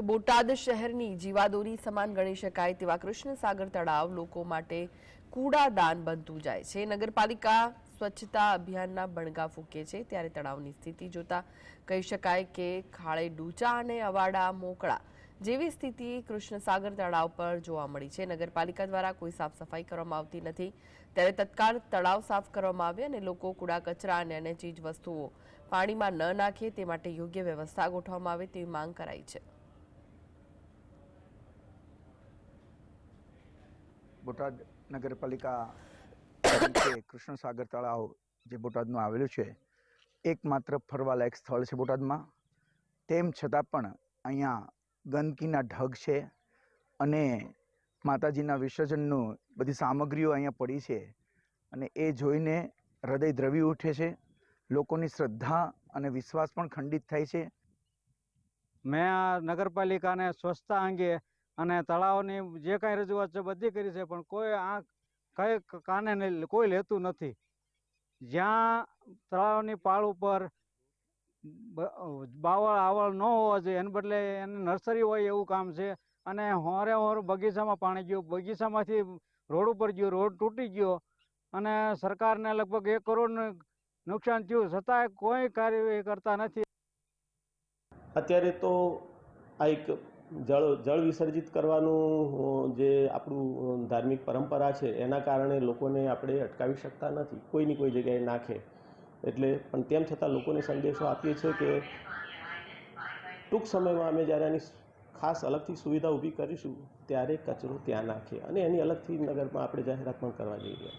તો બોટાદ શહેરની જીવાદોરી સમાન ગણી શકાય તેવા કૃષ્ણસાગર તળાવ લોકો માટે કૂડાદાન બનતું જાય છે. નગરપાલિકા સ્વચ્છતા અભિયાનના બણગા ફૂંકે છે. ત્યારે તળાવની સ્થિતિ જોતા કહી શકાય કે ખાળે ડૂચા અને અવાડા મોકળા જેવી સ્થિતિ કૃષ્ણસાગર તળાવ પર જોવા મળી છે. નગરપાલિકા દ્વારા કોઈ સાફ સફાઈ કરવામાં આવતી નથી. ત્યારે તત્કાળ તળાવ સાફ કરવામાં આવે અને લોકો કૂડા, કચરા અને અન્ય ચીજ વસ્તુઓ પાણીમાં ન નાખે તે માટે યોગ્ય વ્યવસ્થા ગોઠવવામાં આવે તેવી માંગ કરાઈ છે. બોટાદ નગરપાલિકા કૃષ્ણ સાગર તળાવ જે બોટાદમાં આવેલું છે, એકમાત્ર ફરવાલાયક સ્થળ છે બોટાદમાં. તેમ છતાં પણ અહીંયા ગંદકીના ઢગ છે અને માતાજીના વિસર્જનનું બધી સામગ્રીઓ અહીંયા પડી છે અને એ જોઈને હૃદય દ્રવી ઉઠે છે. લોકોની શ્રદ્ધા અને વિશ્વાસ પણ ખંડિત થાય છે. મેં આ નગરપાલિકાને સ્વચ્છતા અંગે અને તળાવની જે કાંઈ રજૂઆત છે બધી કરી છે, પણ કોઈ આ કઈ કાને કોઈ લેતું નથી. જ્યાં તળાવની પાળ ઉપર બાવળ આવળ ન હોવા જોઈએ, એને બદલે એને નર્સરી હોય એવું કામ છે, અને હોરે હોર બગીચામાં પાણી ગયું, બગીચામાંથી રોડ ઉપર ગયું, રોડ તૂટી ગયો, અને સરકારને લગભગ એક કરોડનું નુકસાન થયું, છતાંય કોઈ કાર્યવાહી કરતા નથી. અત્યારે તો આ એક જળ જળ વિસર્જિત કરવાનું જે આપણું ધાર્મિક પરંપરા છે, એના કારણે લોકોને આપણે અટકાવી શકતા નથી. કોઈની કોઈ જગ્યાએ નાખે. એટલે, પણ તેમ છતાં લોકોને સંદેશો આપીએ છીએ કે ટૂંક સમયમાં અમે જ્યારે આની ખાસ અલગથી સુવિધા ઊભી કરીશું, ત્યારે કચરો ત્યાં નાખે અને એની અલગથી નગરમાં આપણે જાહેરાત પણ કરવા જઈ રહ્યા